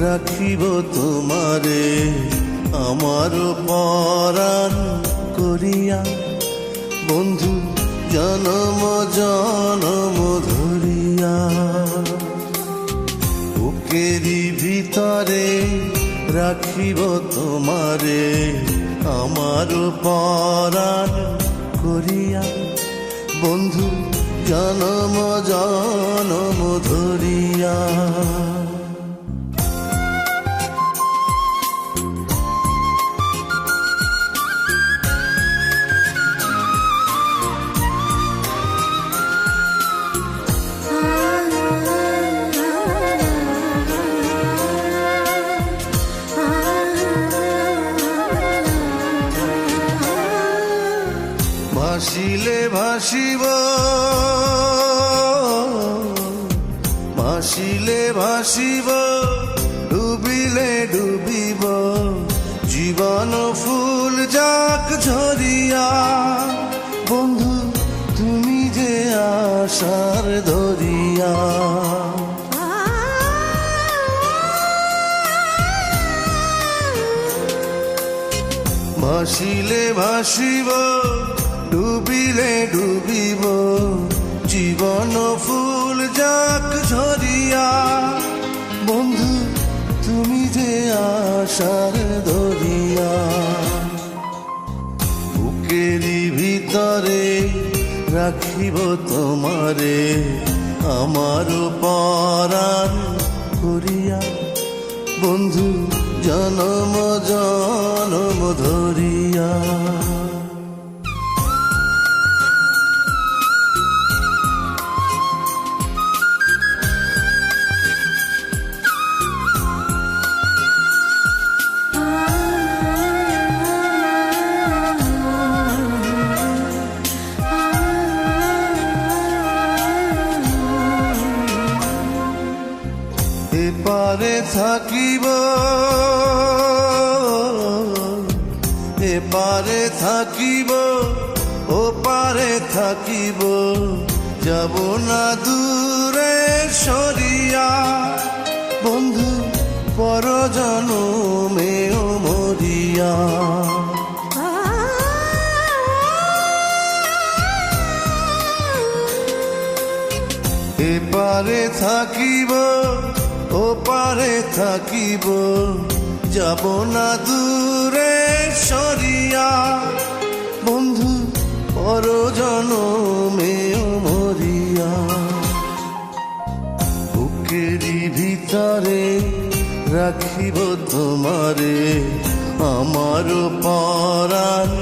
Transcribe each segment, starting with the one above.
রাখিব তোমারে, আমার পরাণ করিয়া। বন্ধু, জনম জনম ধরিয়া। বুকেরই ভিতরে রাখিব তোমারে, আমার পরাণ করিয়া। বন্ধু জনম জনম ধরিয়া ভাসিলে ভাসিব ভাসিলে ভাসিব, ডুবিলে ডুবিব। জীবন ফুল যাক ঝরিয়া, বন্ধু, তুমি যে আশার ধরিয়া। ভাসিলে ভাসিব ডুবিলে ডুবিব। জীবন ফুল যাক ঝরিয়া। বন্ধু, তুমি যে আশার ধরিয়া বুকেরই ভিতরে রাখিব তোমারে। আমার পরাণ করিয়া। বন্ধু, জনম জনম ধরিয়া। এপারে থাকিব। এপারে থাকিব, ও পারে থাকিব। যাব না দূরে সরিয়া। বন্ধু পর জনমেও মরিয়া। এপারে থাকিব ও পারে থাকিব, যাব না দূরে সরিয়া। বন্ধু পর জনমেও মরিয়া। বুকেরই ভিতরে রাখিব তোমারে, আমার পরাণ।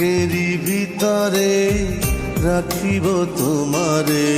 বুকেরই ভিতরে রাখিব তোমারে।